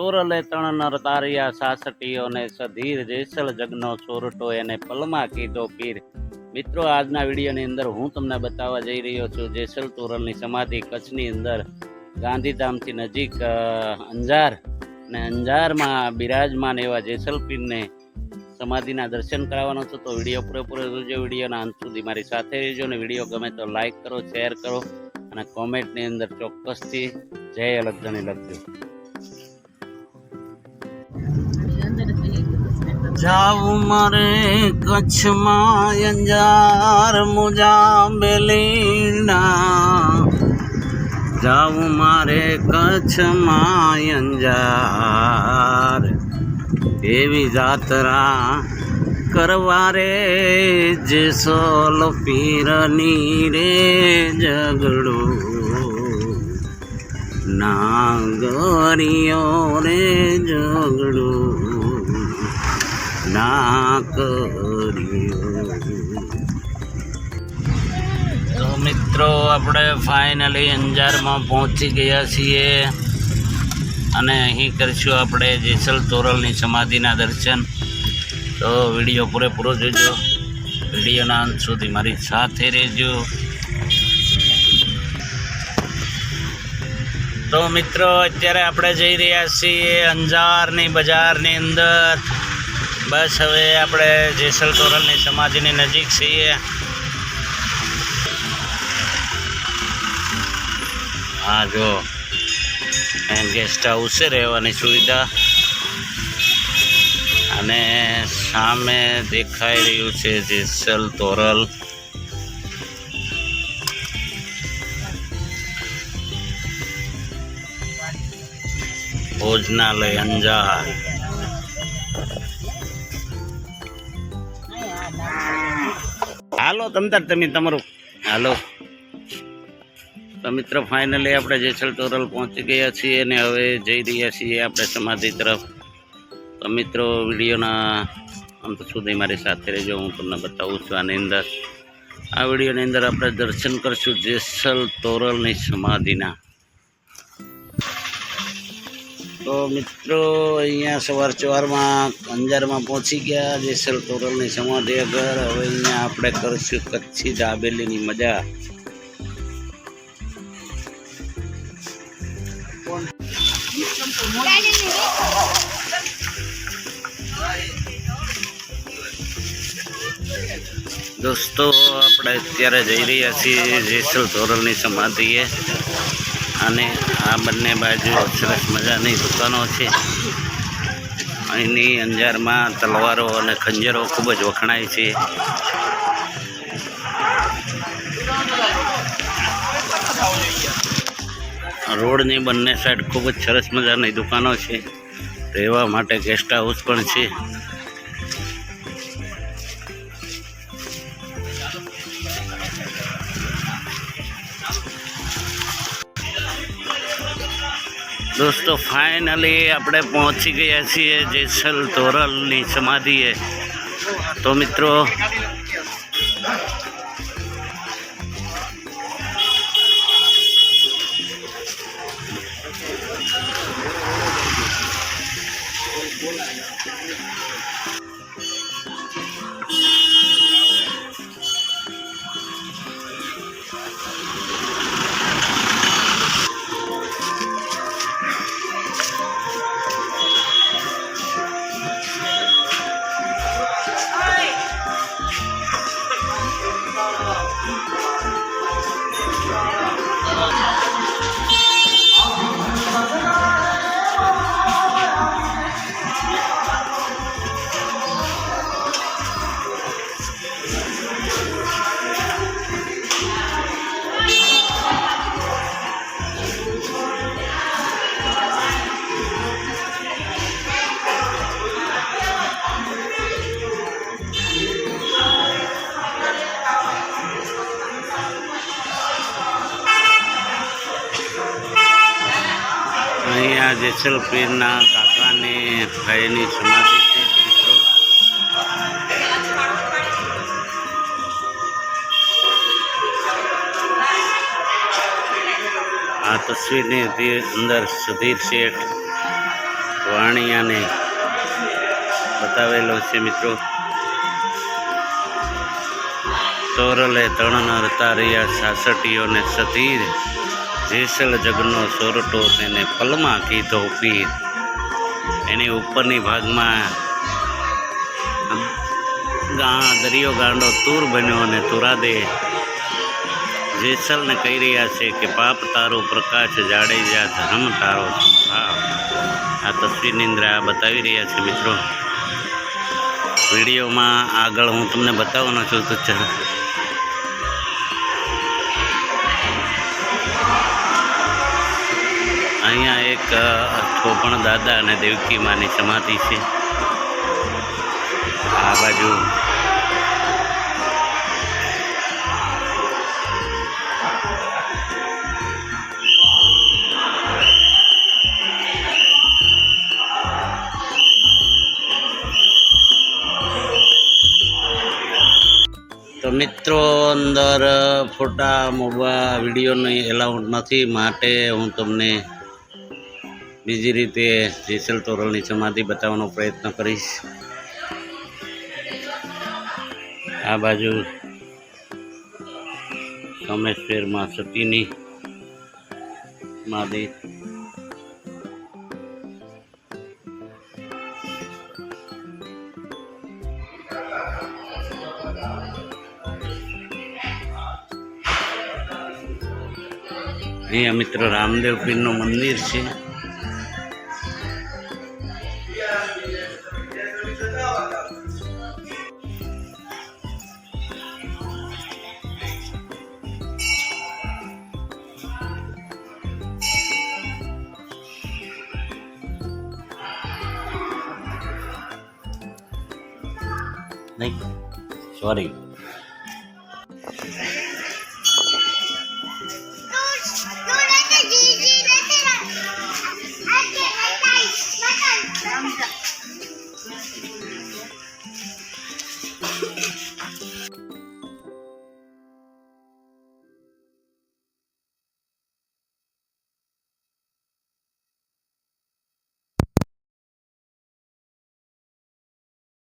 તોરલે તણ નર તારિયા સાસટીઓને સધીર જેસલ જગનો સોરટો એને પલમાં કીધો પીર. મિત્રો, આજના વિડીયોની અંદર હું તમને બતાવવા જઈ રહ્યો છું, જેસલ તોરલની સમાધિ કચ્છની અંદર ગાંધીધામથી નજીક અંજાર અને અંજારમાં બિરાજમાન એવા જેસલ પીરને સમાધિના દર્શન કરાવવાનો છું. તો વીડિયો પૂરેપૂરો જોજો. વિડીયોના અંત સુધી મારી સાથે રહેજો અને વીડિયો ગમે તો લાઈક કરો, શેર કરો અને કોમેન્ટની અંદર ચોક્કસથી જય અલગ જણી લખજો. જાવું મારે કચ્છમાં અંજાર મુજા બેલીના જાવું મારે કચ્છમાં અંજાર. એવી જાત્રા કરવા રે જે સોલ પીરની રે ઝઘડું. નાગરિયો રે ઝઘડું. ના તો મિત્રો, આપણે ફાઇનલી અંજારમાં પહોંચી ગયા છીએ. અને અહીં કરીશું આપણે જેસલ તોરલની સમાધિના દર્શન. તો વીડિયો પૂરેપૂરો જોજો. વિડીયોના અંત સુધી મારી સાથે રહેજો. તો મિત્રો, અત્યારે આપણે જઈ રહ્યા છીએ અંજારની બજારની અંદર. બસ હવે આપણે જેસલ તોરલની સમાધિની નજીક છીએ. હા, જો. ગેસ્ટ હાઉસ છે રહેવાની સુવિધા. અને સામે દેખાઈ રહ્યું છે જેસલ તોરલ. ભોજનાલય અંજાર. હાલો તમતાર, તમે તમારું. હાલો. તો મિત્રો ફાઇનલી આપણે જેસલ તોરલ પહોંચી ગયા છીએ અને હવે જઈ રહ્યા છીએ આપણે સમાધિ તરફ. તો મિત્રો, વિડીયોના અંત સુધી મારી સાથે રહેજો, હું તમને બતાવું છું આની અંદર. આ વિડીયોની અંદર આપણે દર્શન કરશું જેસલ તોરલની સમાધિના. તો મિત્રો, અહીંયા સવાર સવારમાં અંજારમાં પહોંચી ગયા. જેસલ તોરલની સમાધિ ઘર હવે અહીંયા આપણે કરશું કચ્છી દાબેલીની મજા. દોસ્તો, આપણે અત્યારે જઈ રહ્યા છીએ જેસલ તોરલની સમાધિએ. અને આ બંને બાજુ સરસ મજાની દુકાનો છે. અહીંની અંજારમાં તલવારો અને ખંજરો ખૂબ જ વખણાય છે. રોડની બંને સાઈડ ખૂબ જ સરસ મજાની દુકાનો છે. રહેવા માટે ગેસ્ટ હાઉસ પણ છે. દોસ્તો ફાઇનલી આપણે પહોંચી ગયા છીએ જેસલ તોરલની સમાધિએ. તો મિત્રો અહીંયા જેસલપીરના કાકાને, ભાઈની સમાધિ છે, મિત્રો. આ તસવીરની અંદર સુધીર શેઠ વાણિયાને બતાવેલો છે, મિત્રો. તોરલે ત્રણ નરતા રહ્યા સાસટીઓને સધીર જેસલ જગનો સોરટો તેને પલમાં કીધો પીર. એની ઉપરની ભાગમાં ગા, દરિયો ગાંડો તૂર બન્યો અને તુરાદે જેસલને કહી રહ્યા છે કે, પાપ તારો પ્રકાશ જાડેજા ધર્મ તારો ભાવ આ તસવીરની અંદર આ બતાવી રહ્યા છે મિત્રો. વિડીયોમાં આગળ હું તમને બતાવવાનો છું તો અહીંયા એક થોપણ દાદા અને દેવકી માની સમાધિ છે. આ બાજુ તો મિત્રો, અંદર ફોટા મોબા વિડીયોની એલાઉન્ડ નથી માટે હું તમને બીજી રીતે જેસલ તોરલની સમાધિ બતાવવાનો પ્રયત્ન કરીશ. આ બાજુ સોમેશ્વરમાં સતીની સમાધિ. અહીંયા મિત્ર રામદેવ પીરનું મંદિર છે. નહીં સોરી